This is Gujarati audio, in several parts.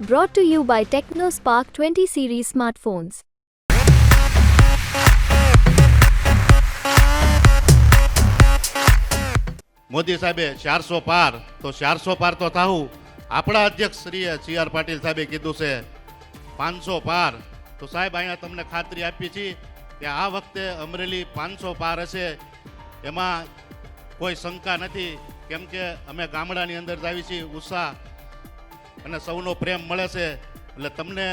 Brought to you by TechnoSpark 20 series smartphones. Modi સાહેબે ચારસો પાર, તો ચારસો પાર તો થાવું આપણા અધ્યક્ષ શ્રીએ સી આર પાટીલ સાહેબે કીધું છે, પાંચસો પાર. તો સાહેબ, અહીંયા તમને ખાતરી આપી છે કે આ વખતે અમરેલી પાંચસો પાર હશે. એમાં કોઈ શંકા નથી. કેમ કે અમે ગામડાની અંદર જ આવી છીએ ઉત્સાહ અને સૌનો પ્રેમ મળે છે. એટલે તમને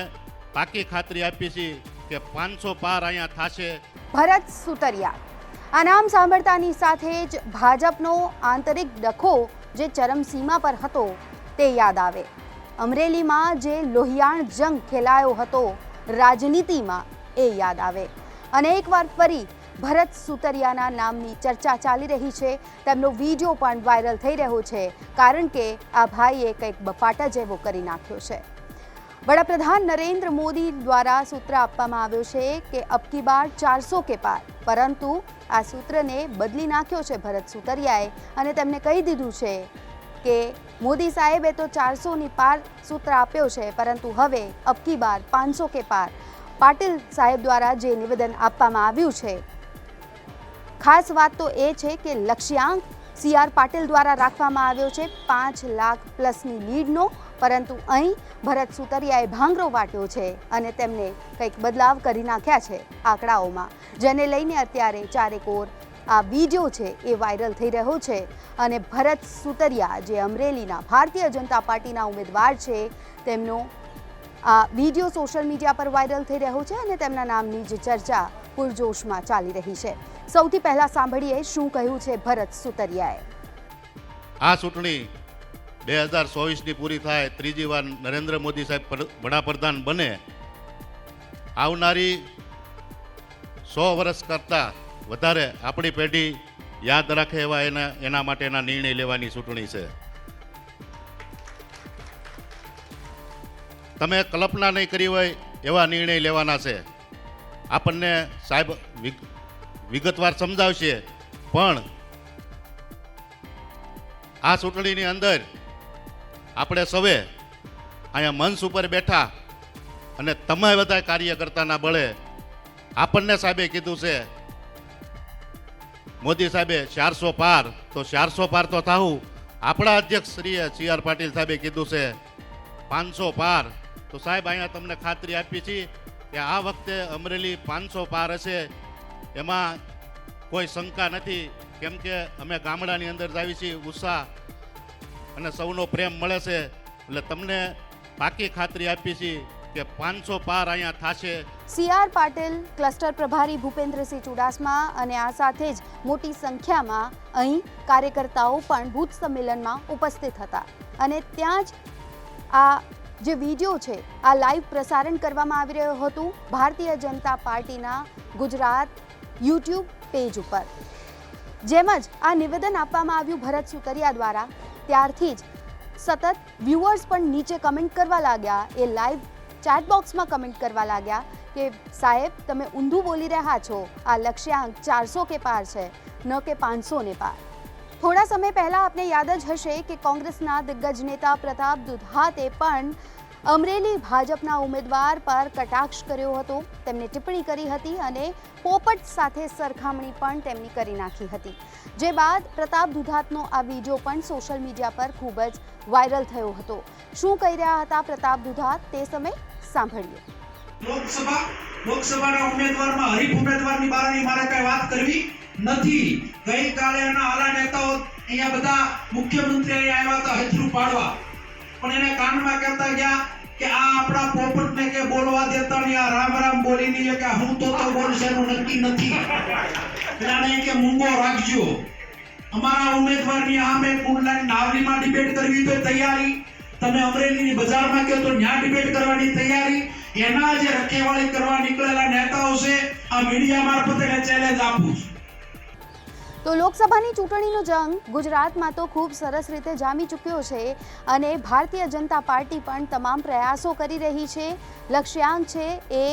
પાકી ખાતરી આપી છે કે પાંચસો પાર અહીંયા થશે. ભરત સુતરિયા. આ નામ સાંભળતાની સાથે જ ભાજપનો આંતરિક ડખો જે ચરમસીમા પર હતો તે યાદ આવે. અમરેલીમાં જે લોહિયાણ જંગ ખેલાયો હતો, રાજનીતિમાં એ યાદ આવે. અને એકવાર ફરી ભરત સુતરિયાના નામની ચર્ચા ચાલી રહી છે. તેમનો વીડિયો પણ વાયરલ થઈ રહ્યો છે. કારણ કે આ ભાઈએ કંઈક બફાટા જેવો કરી નાખ્યો છે. વડાપ્રધાન નરેન્દ્ર મોદી દ્વારા સૂત્ર આપવામાં આવ્યો છે કે અબકી બાર ચારસો કે પાર. પરંતુ આ સૂત્રને બદલી નાખ્યો છે ભરત સુતરિયાએ અને તેમને કહી દીધું છે કે મોદી સાહેબે તો ચારસોની પાર સૂત્ર આપ્યો છે, પરંતુ હવે અબકી બાર પાંચસો કે પાર. પાટીલ સાહેબ દ્વારા જે નિવેદન આપવામાં આવ્યું છે ખાસ વાત તો એ છે કે લક્ષ્યાંક સી આર પાટીલ દ્વારા રાખવામાં આવ્યો છે. પાંચ લાખ પ્લસની લીડનો, પરંતુ અહીં ભરત સુતરિયાએ ભાંગરો વાટ્યો છે અને તેમને કંઈક બદલાવ કરી નાખ્યા છે આંકડાઓમાં. જેને લઈને અત્યારે ચારેકોર આ વીડિયો છે એ વાયરલ થઈ રહ્યો છે અને ભરત સુતરિયા, જે અમરેલીના ભારતીય જનતા પાર્ટીના ઉમેદવાર છે, તેમનો આ વીડિયો સોશિયલ મીડિયા પર વાયરલ થઈ રહ્યો છે અને તેમના નામની જે ચર્ચા પૂરજોશમાં ચાલી રહી છે. સૌથી પહેલા સાંભળીએ શું કહ્યું છે ભરત સુતરિયાએ. આ ચૂંટણી બે હજાર ચોવીસની પૂરી થાય, ત્રીજી વાર નરેન્દ્ર મોદી સાહેબ વડાપ્રધાન બને, આવનારી સો વર્ષ કરતાં વધારે આપણી પેઢી યાદ રાખે એવા એના એના માટેના નિર્ણય લેવાની ચૂંટણી છે. તમે કલ્પના નહીં કરી હોય એવા નિર્ણય લેવાના છે. આપણને સાહેબ વિગતવાર સમજાવશે. પણ આ ચૂંટણીની અંદર આપણે સૌએ અહીંયા મંચ ઉપર બેઠા અને તમે બધા કાર્યકર્તાના બળે આપણને સાહેબે કીધું છે, મોદી સાહેબે ચારસો પાર, તો ચારસો પાર તો થાવું આપણા અધ્યક્ષ શ્રીએ સી આર પાટીલ સાહેબે કીધું છે, પાંચસો પાર. તો સાહેબ, અહીંયા તમને ખાતરી આપી છે કે આ વખતે અમરેલી પાંચસો પાર હશે, એમાં કોઈ શંકા નથી. કેમ કે અમે ગામડાની અંદર જાવી છીએ ઉત્સાહ અને સૌનો પ્રેમ મળે છે. એટલે તમને પાકી ખાતરી આપી છીએ કે પાંચસો પાર અહીંયા થશે. સી આર પાટીલ, ક્લસ્ટર પ્રભારી ભૂપેન્દ્રસિંહ ચુડાસમા અને આ સાથે જ મોટી સંખ્યામાં અહીં કાર્યકર્તાઓ પણ ભૂત સંમેલનમાં ઉપસ્થિત હતા. અને ત્યાં જ આ જે વીડિયો છે, આ લાઈવ પ્રસારણ કરવામાં આવી રહ્યું હતું ભારતીય જનતા પાર્ટીના ગુજરાત યુટ્યુબ પેજ ઉપર. જેમ જ આ નિવેદન આપવામાં આવ્યું ભરત સુતરિયા દ્વારા, ત્યારથી જ સતત વ્યુઅર્સ પણ નીચે કમેન્ટ કરવા લાગ્યા, એ લાઈવ ચેટ બોક્સમાં કમેન્ટ કરવા લાગ્યા કે, સાહેબ, તમે ઊંધું બોલી રહ્યા છો. આ લક્ષ્યાંક ચારસો કે પાર છે, ન કે પાંચસો ને પાર. થોડા સમય પહેલા આપને યાદ જ હશે કે કોંગ્રેસના દિગ્ગજ નેતા પ્રતાપ દુધાતે પણ અમરેલી ભાજપના ઉમેદવાર પર કટાક્ષ કર્યો હતો. તેમને ટિપ્પણી કરી હતી અને પોપટ સાથે સરખામણી પણ તેમની કરી નાખી હતી. જે બાદ પ્રતાપ દુધાતનો આ વીડિયો પણ સોશિયલ મીડિયા પર ખૂબ જ વાયરલ થયો હતો. શું કહી રહ્યા હતા પ્રતાપ દુધાત? તે સમય સાંભળીએ. લોકસભા, લોકસભાના ઉમેદવારમાં હરીફ ઉમેદવારની બારાની મારે કઈ વાત કરવી? નથી. ગઈકાલે એના આલા નેતાઓ અહીંયા બધા મુખ્યમંત્રી આવ્યા હતા હજરૂ પાડવા. પણ એને કાનમાં કહેતા ગયા કે આ આપણા પોપટને કે બોલવા દેતા નહીં, આ રામ રામ બોલી નહીં કે હું તો તો બોલશે એનું નક્કી નથી. એટલે કે મૂંગો રાખજો. અમારા ઉમેદવારની સામે કુંડલાની નાવલીમાં ડિબેટ કરવી તો તૈયારી. તમે અમરેલીની બજારમાં કહો તો ન્યા ડિબેટ કરવાની તૈયારી. એના જે રખેવાળી કરવા નીકળેલા નેતાઓ છે, આ મીડિયા મારફતે ચેલેન્જ આપું છું. તો લોકસભાની ચૂંટણીનો જંગ ગુજરાતમાં તો ખૂબ સરસ રીતે જામી ચૂક્યો છે અને ભારતીય જનતા પાર્ટી પણ તમામ પ્રયાસો કરી રહી છે. લક્ષ્યાંક છે એ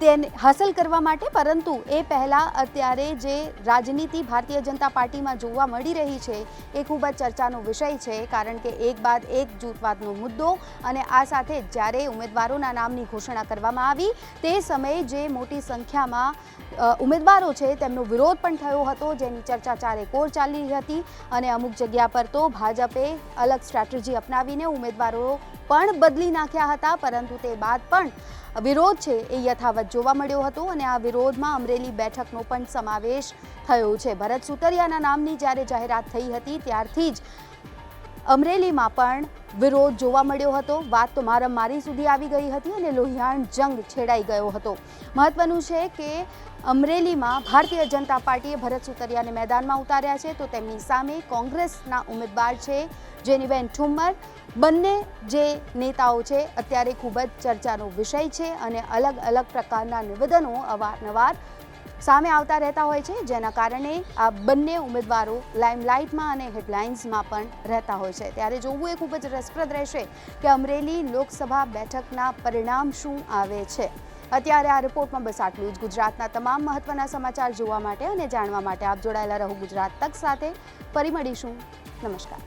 તેને હાંસલ કરવા માટે, પરંતુ એ પહેલાં અત્યારે જે રાજનીતિ ભારતીય જનતા પાર્ટીમાં જોવા મળી રહી છે, એ ખૂબ જ ચર્ચાનો વિષય છે, કારણ કે એક બાદ એક જૂથવાદનો મુદ્દો અને આ સાથે જ્યારે ઉમેદવારોના નામની ઘોષણા કરવામાં આવી, તે સમયે જે મોટી સંખ્યામાં ઉમેદવારો છે, તેમનો વિરોધ પણ થયો હતો, જેની ચર્ચા ચારે કોર ચાલી હતી અને અમુક જગ્યા પર તો ભાજપે અલગ સ્ટ્રેટેજી અપનાવીને ઉમેદવારો પણ બદલી નાખ્યા હતા, પરંતુ તે બાદ પણ વિરોધ છે એ યથાવત જોવા મળ્યો હતો અને આ વિરોધમાં અમરેલી બેઠકનો પણ સમાવેશ થયો છે. ભરત સુતરિયાના નામની જ્યારે જાહેરાત થઈ હતી, ત્યારથી જ અમરેલીમાં પણ વિરોધ જોવા મળ્યો હતો. વાત તો મારમ મારી સુધી આવી ગઈ હતી અને લોહિયાણ જંગ છેડાઈ ગયો હતો. મહત્વનું છે કે અમરેલીમાં ભારતીય જનતા પાર્ટીએ ભરત સુતરિયાને મેદાનમાં ઉતાર્યા છે. તો તેમની સામે કોંગ્રેસના ઉમેદવાર છે જેનીબેન ઠુમ્મર. બંને જે નેતાઓ છે અત્યારે ખૂબ જ ચર્ચાનો વિષય છે અને અલગ અલગ પ્રકારના નિવેદનો અવારનવાર સામે આવતા રહેતા હોય છે, જેના કારણે આ બંને ઉમેદવારો લાઇમલાઇટમાં અને હેડલાઇન્સમાં પણ રહેતા હોય છે. ત્યારે જોવું એ ખૂબ જ રસપ્રદ રહેશે કે અમરેલી લોકસભા બેઠકના પરિણામ શું આવે છે. અત્યારે આ રિપોર્ટમાં બસ આટલું જ. ગુજરાતના તમામ મહત્વના સમાચાર જોવા માટે અને જાણવા માટે આપ જોડાયેલા રહો ગુજરાત તક સાથે. ફરી મળીશું. નમસ્કાર.